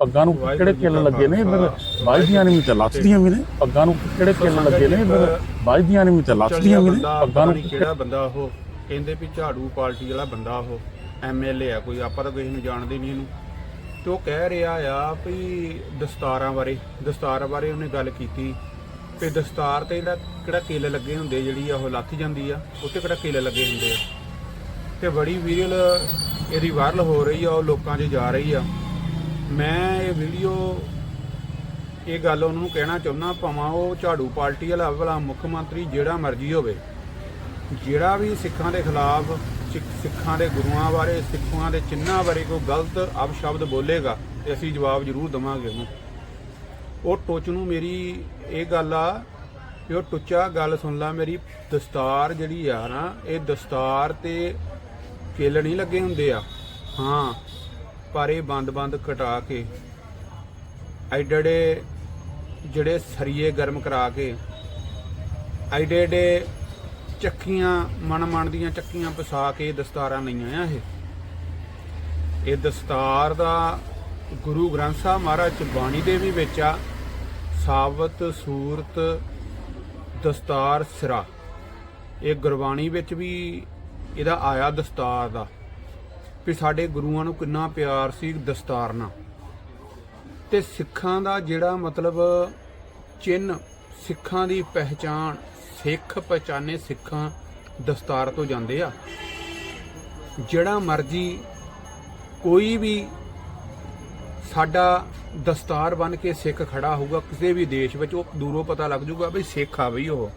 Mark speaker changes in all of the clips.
Speaker 1: ਪੱਗਾਂ ਨੂੰ ਕਿਹੜੇ ਕਿੱਲ ਲੱਗੇ ਨੇ? ਫਿਰ ਵੱਜਦੀਆਂ ਨਹੀਂ ਤੇ ਲੱਥਦੀਆਂ ਵੀ ਨੇ ਪੱਗਾਂ ਨੂੰ ਕਿਹੜੇ ਕਿੱਲ ਲੱਗੇ ਨੇ? ਫਿਰ ਵੱਜਦੀਆਂ ਨਹੀਂ ਤੇ ਲੱਥਦੀਆਂ ਵੀ ਨੇ ਪੱਗਾਂ ਨੂੰ
Speaker 2: ਕਿਹੜਾ ਬੰਦਾ ਉਹ। ਕਹਿੰਦੇ ਵੀ ਝਾੜੂ ਪਾਰਟੀ ਵਾਲਾ ਬੰਦਾ ਉਹ ਐਮਐਲਏ ਆ ਕੋਈ ਆਪਾਂ ਤਾਂ ਕਿਸੇ ਨੂੰ ਜਾਣਦੇ ਨਹੀਂ ਇਹਨੂੰ। ਤੇ ਉਹ ਕਹਿ ਰਿਹਾ ਆ ਵੀ ਦਸਤਾਰਾਂ ਬਾਰੇ ਦਸਤਾਰ ਬਾਰੇ ਉਹਨੇ ਗੱਲ ਕੀਤੀ। ਵੀ ਦਸਤਾਰ ਤੇ ਜਿਹੜਾ ਕਿਹੜਾ ਕਿੱਲ ਲੱਗੇ ਹੁੰਦੇ ਜਿਹੜੀ ਆ ਉਹ ਲੱਥ ਜਾਂਦੀ ਆ ਉੱਤੇ ਕਿਹੜਾ ਕਿੱਲ ਲੱਗੇ ਹੁੰਦੇ ਆ। ਤੇ ਬੜੀ ਵੀਡੀਓ ਇਹਦੀ ਵਾਇਰਲ ਹੋ ਰਹੀ ਆ ਉਹ ਲੋਕਾਂ 'ਚ ਜਾ ਰਹੀ ਆ। ਮੈਂ ਇਹ ਵੀਡੀਓ ਇਹ ਗੱਲ ਉਹਨਾਂ ਨੂੰ ਕਹਿਣਾ ਚਾਹੁੰਦਾ, ਭਾਵੇਂ ਉਹ ਝਾੜੂ ਪਾਰਟੀ ਵਾਲਾ ਵਾਲਾ ਮੁੱਖ ਮੰਤਰੀ ਜਿਹੜਾ ਮਰਜ਼ੀ ਹੋਵੇ। ਜਿਹੜਾ ਵੀ ਸਿੱਖਾਂ ਦੇ ਖਿਲਾਫ, ਸਿੱਖ- ਸਿੱਖਾਂ ਦੇ ਗੁਰੂਆਂ ਬਾਰੇ, ਸਿੱਖਾਂ ਦੇ ਚਿੰਨਾਂ ਬਾਰੇ ਕੋਈ ਗਲਤ ਅਪਸ਼ਬਦ ਬੋਲੇਗਾ, ਤੇ ਅਸੀਂ ਜਵਾਬ ਜ਼ਰੂਰ ਦਵਾਂਗੇ ਉਹਨੂੰ। ਉਹ ਟੋਚ ਨੂੰ ਮੇਰੀ ਇਹ ਗੱਲ ਆ ਕਿ ਉਹ ਟੁੱਚਾ ਗੱਲ ਸੁਣ ਲਾ ਮੇਰੀ, ਦਸਤਾਰ ਜਿਹੜੀ ਆ ਨਾ, ਇਹ ਦਸਤਾਰ ਤੇ ਕੇਲ ਨਹੀਂ ਲੱਗੇ ਹੁੰਦੇ ਆ। ਹਾਂ ਪਰ ਇਹ ਬੰਦ-ਬੰਦ ਕਟਾ ਕੇ ਐਡੇ ਜਿਹੜੇ ਸਰੀਏ ਗਰਮ ਕਰਾ ਕੇ ਐਡੇ ਐਡੇ ਚੱਕੀਆਂ ਮਨ ਮਨ ਦੀਆਂ ਚੱਕੀਆਂ ਪਸਾ ਕੇ ਦਸਤਾਰਾਂ ਲਈਆਂ ਆ ਇਹ। ਇਹ ਦਸਤਾਰ ਦਾ ਗੁਰੂ ਗ੍ਰੰਥ ਸਾਹਿਬ ਮਹਾਰਾਜ ਚ ਬਾਣੀ ਦੇ ਵੀ ਵਿੱਚ ਆ, ਸਾਬਤ, ਸੂਰਤ, ਦਸਤਾਰ ਸਿਰਾ। ਇਹ ਗੁਰਬਾਣੀ ਵਿੱਚ ਵੀ ਇਹਦਾ ਆਇਆ ਦਸਤਾਰ ਦਾ। ਵੀ ਸਾਡੇ ਗੁਰੂਆਂ ਨੂੰ ਕਿੰਨਾ ਪਿਆਰ ਸੀ ਦਸਤਾਰ ਨਾਲ। ਤੇ ਸਿੱਖਾਂ ਦਾ ਜਿਹੜਾ ਮਤਲਬ ਚਿੰਨ, ਸਿੱਖਾਂ ਦੀ ਪਹਿਚਾਣ, ਸਿੱਖ ਪਛਾਣੇ ਸਿੱਖਾਂ ਦਸਤਾਰ ਤੋਂ ਜਾਂਦੇ ਆ। ਜਿਹੜਾ ਮਰਜ਼ੀ ਕੋਈ ਵੀ ਸਾਡਾ ਦਸਤਾਰ ਬਣ ਕੇ ਸਿੱਖ ਖੜਾ ਹੋਊਗਾ, ਕਿਸੇ ਵੀ ਦੇਸ਼ ਵਿੱਚ ਉਹ ਦੂਰੋਂ ਪਤਾ ਲੱਗ ਜਾਊਗਾ ਵੀ ਸਿੱਖ ਆ ਬਈ ਉਹ।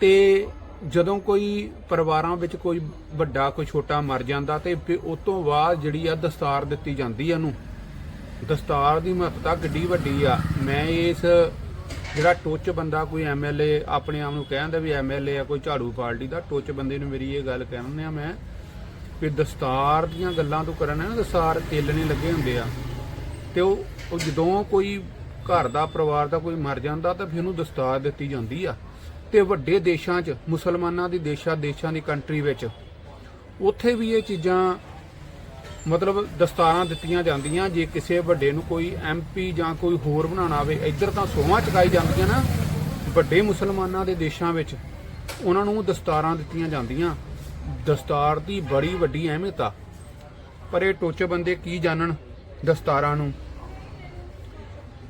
Speaker 2: ਤੇ ਜਦੋਂ ਕੋਈ ਪਰਿਵਾਰਾਂ ਵਿੱਚ ਕੋਈ ਵੱਡਾ, ਕੋਈ ਛੋਟਾ ਮਰ ਜਾਂਦਾ ਤੇ ਫਿਰ ਉਸ ਤੋਂ ਬਾਅਦ ਜਿਹੜੀ ਆ ਦਸਤਾਰ ਦਿੱਤੀ ਜਾਂਦੀ ਆ ਉਹਨੂੰ। ਦਸਤਾਰ ਦੀ ਮਹੱਤਤਾ ਕਿੱਡੀ ਵੱਡੀ ਆ। ਮੈਂ ਇਸ ਜਿਹੜਾ ਟੋਚ ਬੰਦਾ ਕੋਈ ਐਮਐਲਏ ਆਪਣੇ ਆਪ ਨੂੰ ਕਹਿੰਦਾ ਵੀ ਐਮਐਲਏ ਆ, ਕੋਈ ਝਾੜੂ ਪਾਰਟੀ ਦਾ, ਟੋਚ ਬੰਦੇ ਨੂੰ ਮੇਰੀ ਇਹ ਗੱਲ ਕਹਿੰਦੇ ਆ ਮੈਂ ਵੀ ਦਸਤਾਰ ਦੀਆਂ ਗੱਲਾਂ ਤੋਂ ਕਰਨ ਨਾ, ਦਸਤਾਰ ਤੇਲਣੇ ਲੱਗੇ ਹੁੰਦੇ ਆ। ਤੇ ਉਹ ਜਦੋਂ ਕੋਈ ਘਰ ਦਾ, ਪਰਿਵਾਰ ਦਾ ਕੋਈ ਮਰ ਜਾਂਦਾ ਤਾਂ ਫਿਰ ਉਹਨੂੰ ਦਸਤਾਰ ਦਿੱਤੀ ਜਾਂਦੀ ਆ। ਤੇ ਵੱਡੇ ਦੇਸ਼ਾਂ 'ਚ, ਮੁਸਲਮਾਨਾਂ ਦੀ ਦੇਸ਼ਾਂ ਦੇਸ਼ਾਂ ਦੀ ਕੰਟਰੀ ਵਿੱਚ। ਉੱਥੇ ਵੀ ਇਹ ਚੀਜ਼ਾਂ ਮਤਲਬ ਦਸਤਾਰਾਂ ਦਿੱਤੀਆਂ ਜਾਂਦੀਆਂ, ਜੇ ਕਿਸੇ ਵੱਡੇ ਨੂੰ ਕੋਈ ਐਮਪੀ ਜਾਂ ਕੋਈ ਹੋਰ ਬਣਾਉਣਾ ਆਵੇ, ਇੱਧਰ ਤਾਂ ਸੋਹਾਂ ਚਕਾਈ ਜਾਂਦੀਆਂ ਨਾ, ਵੱਡੇ ਮੁਸਲਮਾਨਾਂ ਦੇ ਦੇਸ਼ਾਂ ਵਿੱਚ, ਉਹਨਾਂ ਨੂੰ ਦਸਤਾਰਾਂ ਦਿੱਤੀਆਂ ਜਾਂਦੀਆਂ। ਦਸਤਾਰ ਦੀ ਬੜੀ ਵੱਡੀ ਅਹਿਮੀਅਤ ਆ। ਪਰ ਇਹ ਟੋਚੇ ਬੰਦੇ ਕੀ ਜਾਣਨ ਦਸਤਾਰਾਂ ਨੂੰ?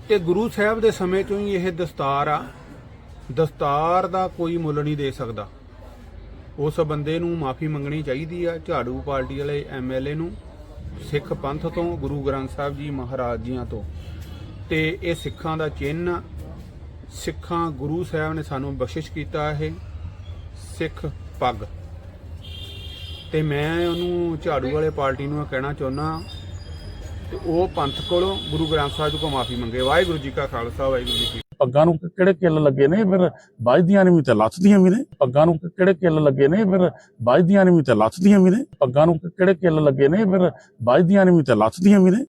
Speaker 2: ਤੇ ਗੁਰੂ ਸਾਹਿਬ ਦੇ ਸਮੇਂ ਤੋਂ ਹੀ ਇਹ ਦਸਤਾਰ ਆ। ਦਸਤਾਰ ਦਾ ਕੋਈ ਮੁੱਲ ਨਹੀਂ ਦੇ ਸਕਦਾ। ਉਸ ਬੰਦੇ ਨੂੰ ਮਾਫੀ ਮੰਗਣੀ ਚਾਹੀਦੀ ਆ, ਝਾੜੂ ਪਾਰਟੀ ਵਾਲੇ ਐਮਐਲਏ ਨੂੰ, ਸਿੱਖ ਪੰਥ ਤੋਂ, ਗੁਰੂ ਗ੍ਰੰਥ ਸਾਹਿਬ ਜੀ ਮਹਾਰਾਜ ਜੀਆਂ ਤੋਂ। ਤੇ ਇਹ ਸਿੱਖਾਂ ਦਾ ਚਿੰਨ੍ਹ ਸਿੱਖਾਂ ਗੁਰੂ ਸਾਹਿਬ ਨੇ ਸਾਨੂੰ ਬਖਸ਼ਿਸ਼ ਕੀਤਾ ਇਹ ਸਿੱਖ ਪੱਗ। ਤੇ ਮੈਂ ਉਹਨੂੰ ਝਾੜੂ ਵਾਲੇ ਪਾਰਟੀ ਨੂੰ ਕਹਿਣਾ ਚਾਹੁੰਦਾ ਤੇ ਉਹ ਪੰਥ ਕੋਲੋਂ ਗੁਰੂ ਗ੍ਰੰਥ ਸਾਹਿਬ ਜੀ ਕੋਲ ਮਾਫੀ ਮੰਗੇ। ਵਾਹਿਗੁਰੂ ਜੀ ਕਾ ਖਾਲਸਾ, ਵਾਹਿਗੁਰੂ ਜੀ
Speaker 1: ਪੱਗਾਂ ਨੂੰ ਕਿਹੜੇ ਕਿੱਲ ਲੱਗੇ ਨੇ? ਫਿਰ ਵੱਜਦੀਆਂ ਨਹੀਂ ਤੇ ਲੱਥਦੀਆਂ ਵੀ ਨੇ। ਪੱਗਾਂ ਨੂੰ ਕਿਹੜੇ ਕਿੱਲ ਲੱਗੇ ਨੇ? ਫਿਰ ਵੱਜਦੀਆਂ ਨਹੀਂ ਤੇ ਲੱਥਦੀਆਂ ਵੀ ਨੇ। ਪੱਗਾਂ ਨੂੰ ਕਿਹੜੇ ਕਿੱਲ ਲੱਗੇ ਨੇ? ਫਿਰ ਵੱਜਦੀਆਂ ਨਹੀਂ ਤੇ ਲੱਥਦੀਆਂ ਵੀ ਨੇ।